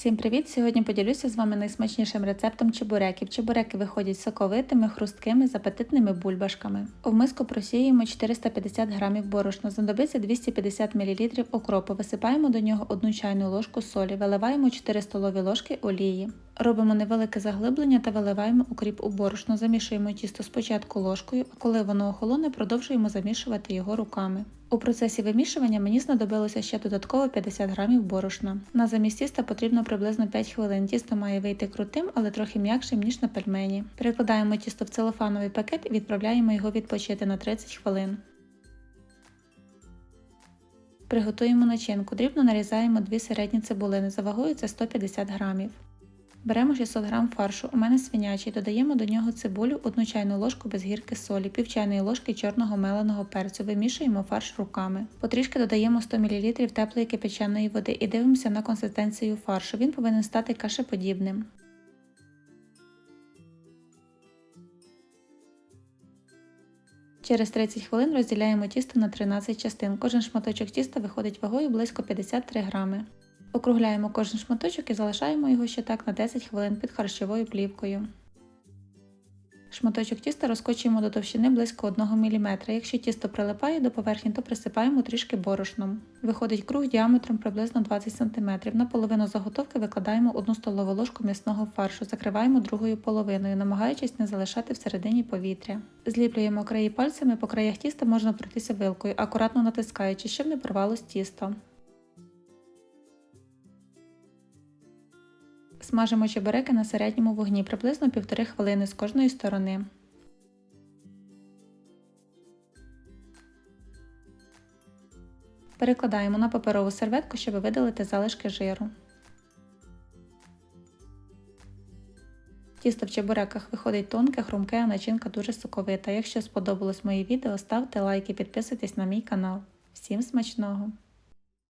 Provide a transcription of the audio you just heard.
Всім привіт! Сьогодні поділюся з вами найсмачнішим рецептом чебуреків. Чебуреки виходять соковитими, хрусткими, з апетитними бульбашками. В миску просіємо 450 г борошна, знадобиться 250 мл окропу. Висипаємо до нього 1 чайну ложку солі, виливаємо 4 столові ложки олії. Робимо невелике заглиблення та виливаємо укріп у борошно. Замішуємо тісто спочатку ложкою, а коли воно охолоне, продовжуємо замішувати його руками. У процесі вимішування мені знадобилося ще додатково 50 грамів борошна. На замість тіста потрібно приблизно 5 хвилин. Тісто має вийти крутим, але трохи м'якшим, ніж на пельмені. Перекладаємо тісто в целофановий пакет і відправляємо його відпочити на 30 хвилин. Приготуємо начинку. Дрібно нарізаємо 2 середні цибулини. За вагою це 150 грамів. Беремо 600 г фаршу, у мене свинячий, додаємо до нього цибулю, 1 чайну ложку без гірки солі, пів чайної ложки чорного меленого перцю, вимішуємо фарш руками. Потрішки додаємо 100 мл теплої кипяченої води і дивимося на консистенцію фаршу. Він повинен стати кашеподібним. Через 30 хвилин розділяємо тісто на 13 частин. Кожен шматочок тіста виходить вагою близько 53 грами. Округляємо кожен шматочок і залишаємо його ще так на 10 хвилин під харчовою плівкою. Шматочок тіста розкочуємо до товщини близько 1 мм. Якщо тісто прилипає до поверхні, то присипаємо трішки борошном. Виходить круг діаметром приблизно 20 см. На половину заготовки викладаємо 1 столову ложку м'ясного фаршу, закриваємо другою половиною, намагаючись не залишати всередині повітря. Зліплюємо краї пальцями, по краях тіста можна пройтися вилкою, акуратно натискаючи, щоб не порвалось тісто. Смажимо чебуреки на середньому вогні приблизно 1,5 хвилини з кожної сторони. Перекладаємо на паперову серветку, щоб видалити залишки жиру. Тісто в чебуреках виходить тонке, хрумке, а начинка дуже соковита. Якщо сподобалось моє відео, ставте лайк і підписуйтесь на мій канал. Всім смачного!